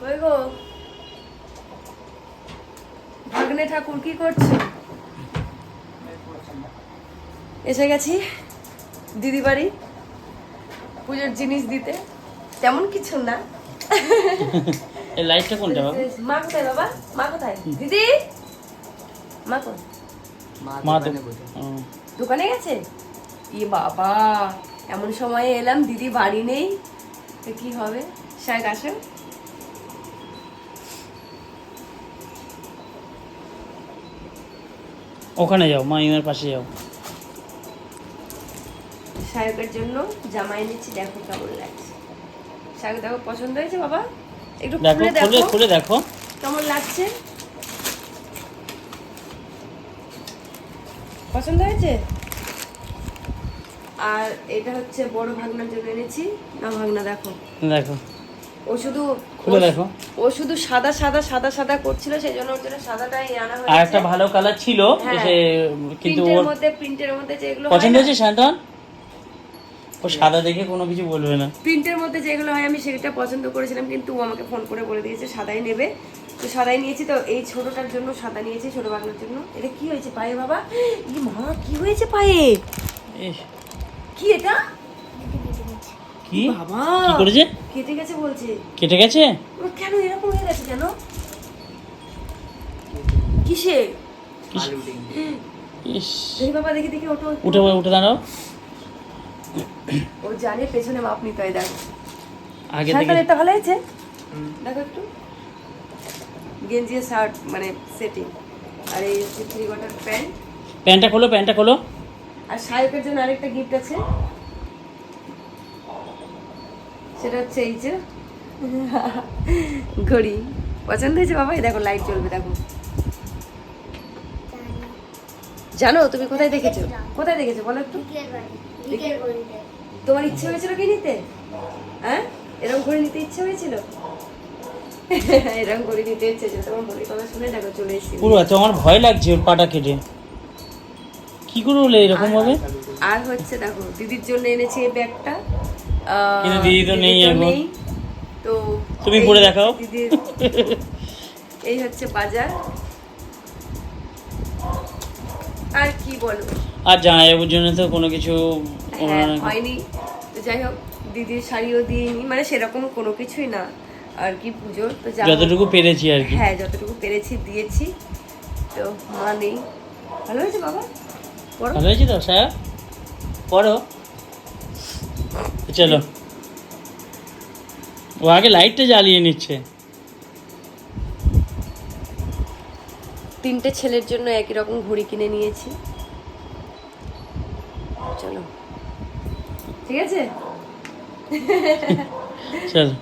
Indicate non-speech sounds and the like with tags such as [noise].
কই গো? ভাগ্নে ঠাকুর কি করছে? এসে গেছি দিদি বাড়ি পুজোর জিনিস দিতে। তেমন কিছু না। এই লাইটটা কোনটা বাবা? মা কোথায় বাবা? মা কোথায়? দিদি? মা কোথায়? মা দোকানে গেছে? ই বাবা এমন সময়ে এলাম দিদি বাড়ি নেই। তো কি হবে? শাক আসো ওখানে যাও মাইমার পাশে যাও। শায়কের জন্য জামা এনেছি দেখো কেমন লাগছে। শায়ক দেখো পছন্দ হয়েছে বাবা? একটু দেখো খুলে খুলে দেখো। খুলে দেখো। কেমন লাগছে? পছন্দ হয়েছে? আর এটা হচ্ছে বড় ভাগনার জন্য এনেছি না ভাগনা দেখো। দেখো। ও শুধু খুলে দেখো। ও শুধু সাদা সাদা সাদা সাদা করছিল সেই জন্য ওর জন্য সাদাটাই আনা আর একটা ভালো কালার ছিল হ্যাঁ। সে কিন্তু ওর মধ্যে প্রিন্টের মধ্যে যেগুলো পছন্দ হয়েছে শান্তন? ও সাদা দেখে কোনো কিছু বলবে না। প্রিন্টের মধ্যে যেগুলো হয় আমি সেটা পছন্দ করেছিলাম কিন্তু ও আমাকে ফোন করে বলে দিয়েছে সাদাই নেবে। তো সাদাই নিয়েছি তো এই ছোটটার জন্য সাদা নিয়েছি ছোট বাগনার জন্য। এটা কি হয়েছে পায়ে বাবা? [gasps] ই মা কি হয়েছে পায়ে? কি এটা? কি? বাবা! কি করেছে? কেটে গেছে বলছে। কেটে গেছে? কেন এরকম হয়ে গেছে কেন? কিসে? ইস। দেখি বাবা দেখি দেখি ওটো উঠে উঠে দাঁড়াও। ও জানে পেছনে মাপ নিতে হয় দেখো। আগে থেকে এটা ভালো হয়েছে? দেখো একটু। গেঞ্জি শার্ট মানে সেটিং। আর এই হচ্ছে থ্রি কোয়ার্টার প্যান্ট। প্যান্টটা খোলো প্যান্টটা খোলো। আর শায়কের জন্য আরেকটা গিফট আছে। সেটা হচ্ছে এই যে ঘড়ি। পছন্দ হয়েছে বাবা? দেখো লাইট জ্বলবে দেখো। জানো তুমি কোথায় দেখেছ? কোথায় দেখেছ? বলো একটু। তোমার ইচ্ছে হয়েছিল কি নিতে? হ্যাঁ? এরকম ঘড়ি নিতে ইচ্ছে হয়েছিল? এরকম ঘড়ি নিতে ইচ্ছে হয়েছিল। তোমার মনের কথা শুনে দেখো চলে এসেছি। পুরো এত আমার ভয় লাগছে ওর পাটা কেটে। কি করে হলো এরকম ভাবে আর হচ্ছে দেখো দিদির জন্য এনেছি এই ব্যাগটা। কিন্তু দিদি তো নেই এখন। তো তুমি পরে দেখাও। দিদির এই হচ্ছে বাজার। আর কি বলব? আর জামাইবাবুর জন্য তো কোনো কিছু হ্যাঁ হয়নি। তো যাই হোক দিদির শাড়িও দিইনি। মানে সেরকম কোনো কিছুই না। আর কি পুজোর তো যতটুকু পেরেছি আর কি। হ্যাঁ যতটুকু পেরেছি দিয়েছি। তো মা নেই। ভালো হয়েছে বাবা? পড়ো। ভালো হয়েছে তো সাহেব পড়ো। চলো ও আগে লাইটটা জ্বালিয়ে নিচ্ছে তিনটে ছেলের জন্য একই রকম ঘড়ি কিনে নিয়েছি চলো ঠিক আছে চলো